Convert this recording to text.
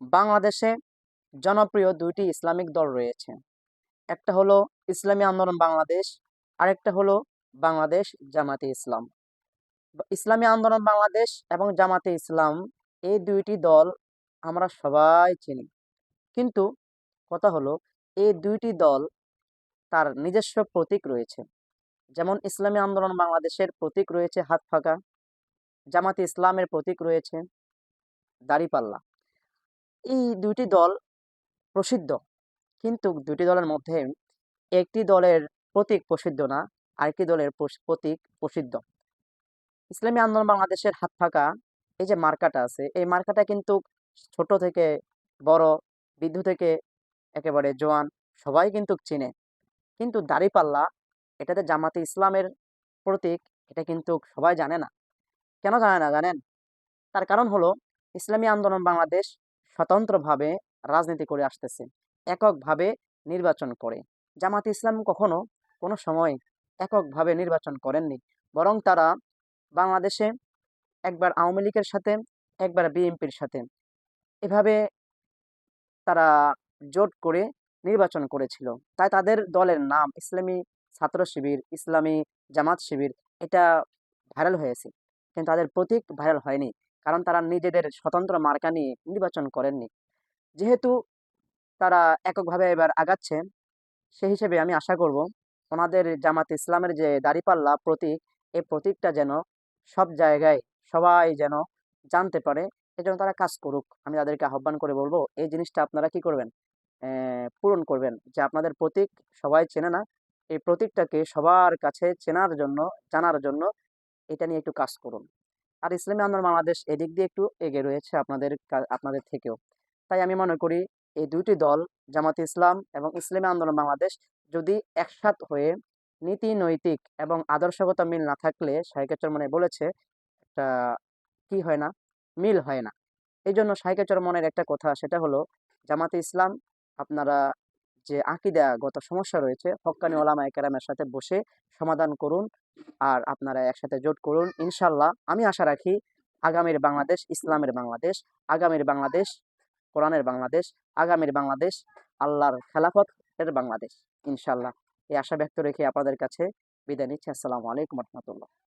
বাংলাদেশে জনপ্রিয় দুইটি ইসলামিক দল রয়েছে। একটা হলো ইসলামী আন্দোলন বাংলাদেশ, আরেকটা হলো বাংলাদেশ জামাতে ইসলাম। ইসলামী আন্দোলন বাংলাদেশ এবং জামাতে ইসলাম এই দুইটি দল আমরা সবাই চিনি। কিন্তু কথা হলো এই দুইটি দল তার নিজস্ব প্রতীক রয়েছে। যেমন ইসলামী আন্দোলন বাংলাদেশের প্রতীক রয়েছে হাত ফাঁকা, জামাতে ইসলামের প্রতীক রয়েছে দাড়িপাল্লা। এই দুইটি দল প্রসিদ্ধ। কিন্তু দুটি দলের মধ্যে একটি দলের প্রতীক প্রসিদ্ধ না, আরেকটি দলের প্রতীক প্রসিদ্ধ। ইসলামী আন্দোলন বাংলাদেশের হাত ফাঁকা, এই যে মার্কাটা আছে, এই মার্কাটা কিন্তু ছোট থেকে বড়, বৃদ্ধ থেকে একেবারে জোয়ান সবাই কিন্তু চিনে। কিন্তু দাড়িপাল্লা এটাতে জামাতে ইসলামের প্রতীক, এটা কিন্তু সবাই জানে না। কেন জানে না জানেন? তার কারণ হলো, ইসলামী আন্দোলন বাংলাদেশ স্বতন্ত্রভাবে রাজনীতি করে আসতেছে এককভাবে নির্বাচন করে। জামাতে ইসলাম কখনো কোনো সময় এককভাবে নির্বাচন করেননি, বরং তারা বাংলাদেশে একবার আওয়ামী লীগের সাথে, একবার বিএনপির সাথে এভাবে তারা জোট করে নির্বাচন করেছিল। তাই তাদের দলের নাম ইসলামী ছাত্র শিবির, ইসলামী জামাত শিবির এটা ভাইরাল হয়েছে। কিন্তু তাদের প্রতীক ভাইরাল হয়নি। কারণ তারা নিজেদের স্বতন্ত্র মার্কা নিয়ে নির্বাচন করেননি। যেহেতু তারা এককভাবে এবার আগাচ্ছে সেই হিসেবে আমি আশা করব ওনাদের জামাত ইসলামের যে দাড়িপাল্লা প্রতীক, এই প্রতীকটা যেন সব জায়গায় সবাই যেন জানতে পারে এজন্য তারা কাজ করুক। আমি তাদেরকে আহ্বান করে বলব, এই জিনিসটা আপনারা কি করবেন? পূরণ করবেন যে আপনাদের প্রতীক সবাই চেনে না, এই প্রতীকটাকে সবার কাছে চেনার জন্য, জানার জন্য এটা নিয়ে একটু কাজ করুন। আর ইসলামী আন্দোলন বাংলাদেশ এদিক দিয়ে একটু এগিয়ে রয়েছে আপনাদের আপনাদের থেকেও। তাই আমি মনে করি এই দুইটি দল, জামাত ইসলাম এবং ইসলামী আন্দোলন বাংলাদেশ, যদি একসাথ হয়ে নীতি নৈতিক এবং আদর্শগত মিল না থাকলে শাহেকে চরমনে বলেছে, একটা কি হয় না, মিল হয় না। এই জন্য শাহেকে চরমনের একটা কথা, সেটা হলো জামাতে ইসলাম, আপনারা যে আঁকি আকিদাগত সমস্যা রয়েছে, হক্কানি ওলামা একরামের সাথে বসে সমাধান করুন আর আপনারা একসাথে জোট করুন। ইনশাল্লাহ আমি আশা রাখি আগামীর বাংলাদেশ ইসলামের বাংলাদেশ, আগামীর বাংলাদেশ কোরআনের বাংলাদেশ, আগামীর বাংলাদেশ আল্লাহর খেলাফত এর বাংলাদেশ। ইনশাল্লাহ এই আশা ব্যক্ত রেখে আপনাদের কাছে বিদায় নিচ্ছি। আসসালামু আলাইকুম রহমতুল্লাহ।